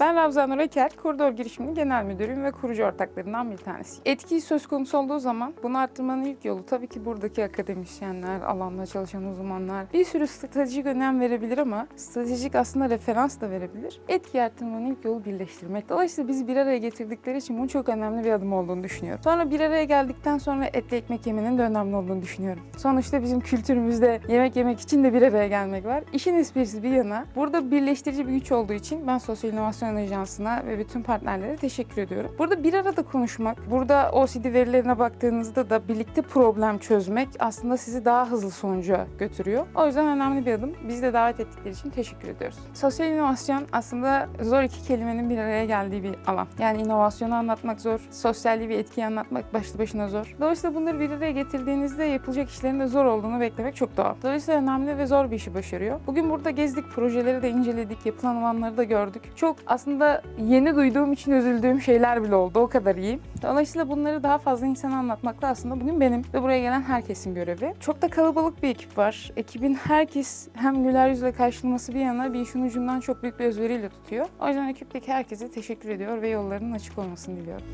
Ben Ravza Nur Eker, Koridor Girişiminin Genel Müdürüyüm ve kurucu ortaklarından bir tanesi. Etki söz konusu olduğu zaman bunu arttırmanın ilk yolu tabii ki buradaki akademisyenler, alanda çalışan uzmanlar bir sürü stratejik önem verebilir ama stratejik aslında referans da verebilir. Etki arttırmanın ilk yolu birleştirmek. Dolayısıyla bizi bir araya getirdikleri için bunun çok önemli bir adım olduğunu düşünüyorum. Sonra bir araya geldikten sonra etli ekmek yemenin de önemli olduğunu düşünüyorum. Sonuçta bizim kültürümüzde yemek yemek için de bir araya gelmek var. İşin esprisi bir yana burada birleştirici bir güç olduğu için ben Sosyal İnovasyon Ajansı'na ve bütün partnerlere teşekkür ediyorum. Burada bir arada konuşmak, burada OCD verilerine baktığınızda da birlikte problem çözmek aslında sizi daha hızlı sonuca götürüyor. O yüzden önemli bir adım. Bizi de davet ettikleri için teşekkür ediyoruz. Sosyal inovasyon aslında zor iki kelimenin bir araya geldiği bir alan. Yani inovasyonu anlatmak zor, sosyalliği bir etkiyi anlatmak başlı başına zor. Dolayısıyla bunları bir araya getirdiğinizde yapılacak işlerin de zor olduğunu beklemek çok doğal. Dolayısıyla önemli ve zor bir işi başarıyor. Bugün burada gezdik, projeleri de inceledik, yapılan alanları da gördük. Çok aslında yeni duyduğum için üzüldüğüm şeyler bile oldu. O kadar iyi. Dolayısıyla bunları daha fazla insana anlatmak da aslında bugün benim ve buraya gelen herkesin görevi. Çok da kalabalık bir ekip var. Ekibin herkes hem güler yüzle karşılaması bir yana bir işin ucundan çok büyük bir özveriyle tutuyor. O yüzden ekipteki herkese teşekkür ediyor ve yollarının açık olmasını diliyorum.